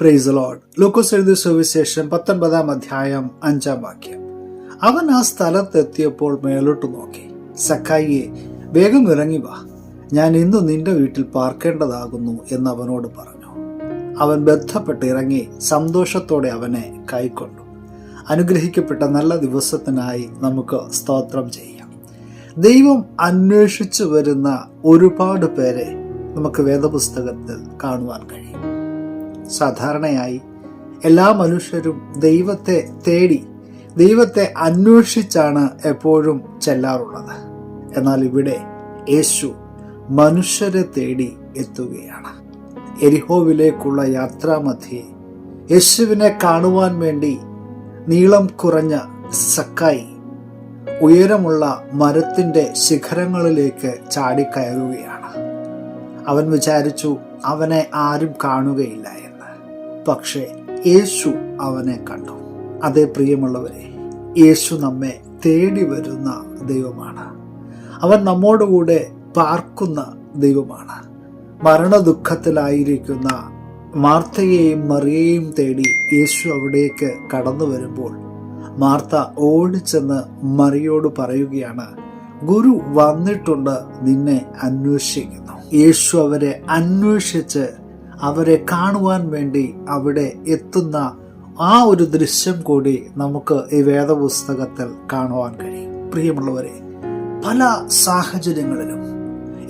Price load ലൂക്കോസ് എഴുതിയ സുവിശേഷം പത്തൊൻപതാം അധ്യായം അഞ്ചാം വാക്യം. അവൻ ആ സ്ഥലത്തെത്തിയപ്പോൾ മേലോട്ട് നോക്കി. സക്കായിയെ വേഗം ഇറങ്ങി വാ. ഞാൻ ഇന്ന് നിന്റെ വീട്ടിൽ പാർക്കേണ്ടതാകുന്നു എന്ന് അവനോട് പറഞ്ഞു. അവൻ ബന്ധപ്പെട്ട് ഇറങ്ങി സന്തോഷത്തോടെ അവനെ കൈക്കൊണ്ടു. അനുഗ്രഹിക്കപ്പെട്ട നല്ല ദിവസത്തിനായി നമുക്ക് സ്തോത്രം ചെയ്യാം. ദൈവം അന്വേഷിച്ചു വരുന്ന ഒരുപാട് പേരെ നമുക്ക് വേദപുസ്തകത്തിൽ കാണുവാൻ കഴിയും. സാധാരണയായി എല്ലാ മനുഷ്യരും ദൈവത്തെ തേടി ദൈവത്തെ അന്വേഷിച്ചാണ് എപ്പോഴും ചെല്ലാറുള്ളത്. എന്നാൽ ഇവിടെ യേശു മനുഷ്യരെ തേടി എത്തുകയാണ്. എരിഹോവിലേക്കുള്ള യാത്രാമധ്യേ യേശുവിനെ കാണുവാൻ വേണ്ടി നീളം കുറഞ്ഞ സക്കായി ഉയരമുള്ള മരത്തിന്റെ ശിഖരങ്ങളിലേക്ക് ചാടിക്കയറുകയാണ്. അവൻ വിചാരിച്ചു അവനെ ആരും കാണുകയില്ല എന്ന്. പക്ഷേ യേശു അവനെ കണ്ടു. അതേ പ്രിയമുള്ളവരെ യേശു നമ്മെ തേടി വരുന്ന ദൈവമാണ്. അവൻ നമ്മോടുകൂടെ പാർക്കുന്ന ദൈവമാണ്. മരണദുഃഖത്തിലായിരിക്കുന്ന മാർത്തയെയും മറിയയും തേടി യേശു അവിടേക്ക് കടന്നു വരുമ്പോൾ മാർത്ത ഓടിച്ചെന്ന് മറിയോട് പറയുകയാണ് ഗുരു വന്നിട്ടുണ്ട് നിന്നെ അന്വേഷിക്കുന്നു. യേശു അവരെ അന്വേഷിച്ച് അവരെ കാണുവാൻ വേണ്ടി അവിടെ എത്തുന്ന ആ ഒരു ദൃശ്യം കൂടി നമുക്ക് ഈ വേദപുസ്തകത്തിൽ കാണുവാൻ കഴിയും. പ്രിയമുള്ളവരെ പല സാഹചര്യങ്ങളിലും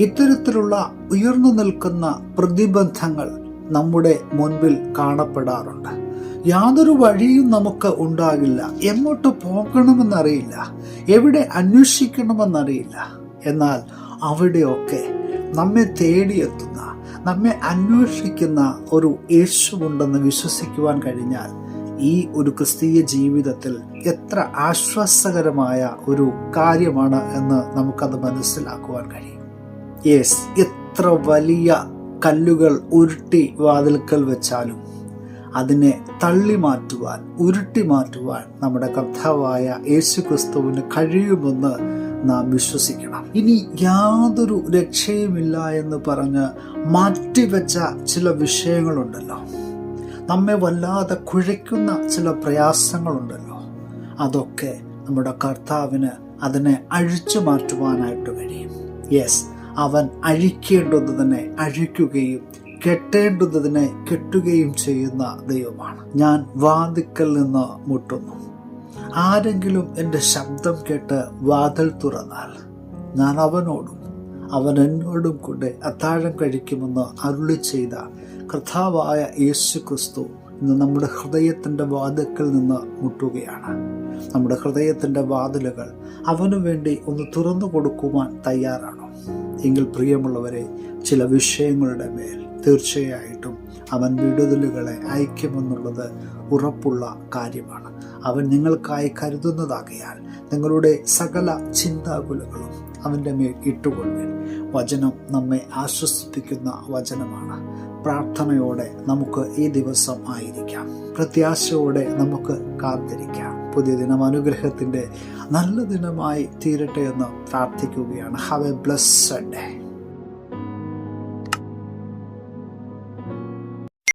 ഇത്തരത്തിലുള്ള ഉയർന്നു നിൽക്കുന്ന പ്രതിബന്ധങ്ങൾ നമ്മുടെ മുൻപിൽ കാണപ്പെടാറുണ്ട്. യാതൊരു വഴിയും നമുക്ക് ഉണ്ടാകില്ല. എങ്ങോട്ട് പോകണമെന്നറിയില്ല. എവിടെ അന്വേഷിക്കണമെന്നറിയില്ല. എന്നാൽ അവിടെയൊക്കെ നമ്മെ തേടിയെത്തുന്ന നമ്മെ അന്വേഷിക്കുന്ന ഒരു യേശുവുണ്ടെന്ന് വിശ്വസിക്കുവാൻ കഴിഞ്ഞാൽ ഈ ഒരു ക്രിസ്തീയ ജീവിതത്തിൽ എത്ര ആശ്വാസകരമായ ഒരു കാര്യമാണ് എന്ന് നമുക്കത് മനസ്സിലാക്കുവാൻ കഴിയും. യെസ് എത്ര വലിയ കല്ലുകൾ ഉരുട്ടി വാതിൽക്കൽ വെച്ചാലും അതിനെ തള്ളി മാറ്റുവാൻ ഉരുട്ടി മാറ്റുവാൻ നമ്മുടെ കർത്താവായ യേശു ക്രിസ്തുവിന് കഴിയുമെന്ന് നാം വിശ്വസിക്കണം. ഇനി യാതൊരു രക്ഷയുമില്ല എന്ന് പറഞ്ഞ് മാറ്റിവെച്ച ചില വിഷയങ്ങളുണ്ടല്ലോ. നമ്മെ വല്ലാതെ കുഴയ്ക്കുന്ന ചില പ്രയാസങ്ങളുണ്ടല്ലോ. അതൊക്കെ നമ്മുടെ കർത്താവിന് അതിനെ അഴിച്ചു മാറ്റുവാനായിട്ട് കഴിയും. യെസ് അവൻ അഴിക്കേണ്ടത് തന്നെ അഴിക്കുകയും കെട്ടേണ്ടതിനെ കെട്ടുകയും ചെയ്യുന്ന ദൈവമാണ്. ഞാൻ വാതിക്കൽ നിന്ന് മുട്ടുന്നു. ആരെങ്കിലും എന്റെ ശബ്ദം കേട്ട് വാതിൽ തുറന്നാൽ ഞാൻ അവനോടും അവൻ എന്നോടും കൂടെ അത്താഴം കഴിക്കുമെന്ന് അരുളി ചെയ്ത കർത്താവായ യേശു ക്രിസ്തു ഇന്ന് നമ്മുടെ ഹൃദയത്തിന്റെ വാതിൽക്കൽ നിന്ന് മുട്ടുകയാണ്. നമ്മുടെ ഹൃദയത്തിന്റെ വാതിലുകൾ അവനു വേണ്ടി ഒന്ന് തുറന്നു കൊടുക്കുവാൻ തയ്യാറാണോ. എങ്കിൽ പ്രിയമുള്ളവരെ ചില വിഷയങ്ങളുടെ മേൽ തീർച്ചയായിട്ടും അവൻ വിടുതലുകളെ അയക്കുമെന്നുള്ളത് ഉറപ്പുള്ള കാര്യമാണ്. അവൻ നിങ്ങൾക്കായി കരുതുന്നതാകയാൽ നിങ്ങളുടെ സകല ചിന്താകുലങ്ങളും അവന്റെ മേൽ ഇട്ടുകൊള്ളുവിൻ. വചനം നമ്മെ ആശ്വസിപ്പിക്കുന്ന വചനമാണ്. പ്രാർത്ഥനയോടെ നമുക്ക് ഈ ദിവസം ആയിരിക്കാം. പ്രത്യാശയോടെ നമുക്ക് കാത്തിരിക്കാം. പുതിയ ദിനം അനുഗ്രഹത്തിന്റെ നല്ല ദിനമായി തീരട്ടെ എന്ന് പ്രാർത്ഥിക്കുകയാണ്. Have A blessed day